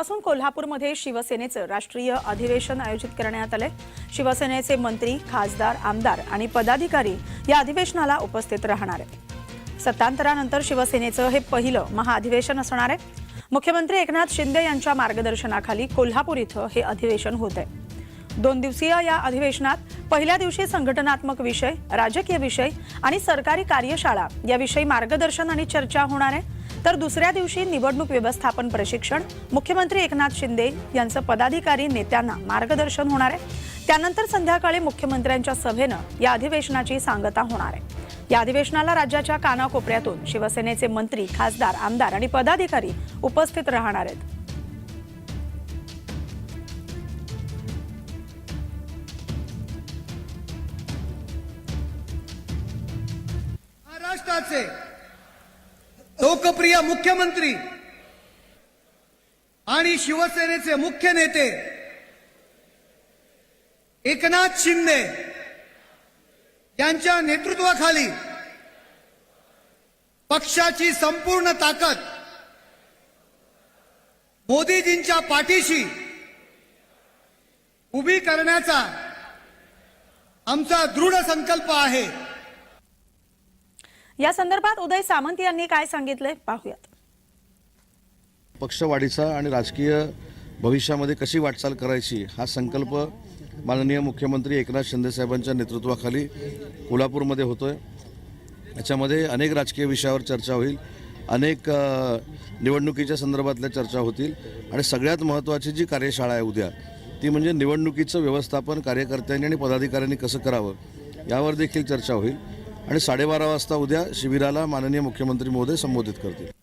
पासून कोल्हापूरमध्ये शिवसेनेचं राष्ट्रीय अधिवेशन आयोजित करण्यात आले शिवसेनेचे मंत्री खासदार आमदार आणि पदाधिकारी या अधिवेशनाला उपस्थित राहणार आहेत. सत्तांतरानंतर शिवसेनेचं हे पहिलं महाअधिवेशन असणार आहे. मुख्यमंत्री एकनाथ शिंदे यांच्या मार्गदर्शनाखाली कोल्हापूर इथं हे अधिवेशन होत आहे दोन दिवसीय या अधिवेशनात पहिल्या दिवशी संघटनात्मक विषय राजकीय विषय आणि सरकारी कार्यशाळा याविषयी मार्गदर्शन आणि चर्चा होणार आहे. तर दुसऱ्या दिवशी निवडणूक व्यवस्थापन प्रशिक्षण मुख्यमंत्री एकनाथ शिंदे यांचं पदाधिकारी नेत्यांना मार्गदर्शन होणार आहे. त्यानंतर संध्याकाळी मुख्यमंत्र्यांच्या सभेनं या अधिवेशनाची सांगता होणार आहे. या अधिवेशनाला राज्याच्या कानाकोपऱ्यातून शिवसेनेचे मंत्री खासदार आमदार आणि पदाधिकारी उपस्थित राहणार आहेत. महाराष्ट्राचे लोकप्रिय मुख्यमंत्री आणि शिवसेनेचे मुख्य नेते एकनाथ शिंदे यांच्या नेतृत्वाखाली पक्षाची संपूर्ण ताकद मोदीजींच्या पाठीशी उभी करण्याचा आमचा दृढ संकल्प आहे. या संदर्भात उदय सामंत यांनी काय सांगितलंय पाहूयात. पक्षवाढीचा आणि राजकीय भविष्यामध्ये कशी वाटचाल करायची हा संकल्प माननीय मुख्यमंत्री एकनाथ शिंदेसाहेबांच्या नेतृत्वाखाली कोल्हापूरमध्ये होतो आहे याच्यामध्ये अनेक राजकीय विषयावर चर्चा होईल अनेक निवडणुकीच्या संदर्भातल्या चर्चा होतील आणि सगळ्यात महत्त्वाची जी कार्यशाळा आहे उद्या ती म्हणजे निवडणुकीचं व्यवस्थापन कार्यकर्त्यांनी आणि पदाधिकाऱ्यांनी कसं करावं यावर देखील चर्चा होईल. आणि साडेबारा वाजता उद्या शिबिराला माननीय मुख्यमंत्री महोदय संबोधित करतील.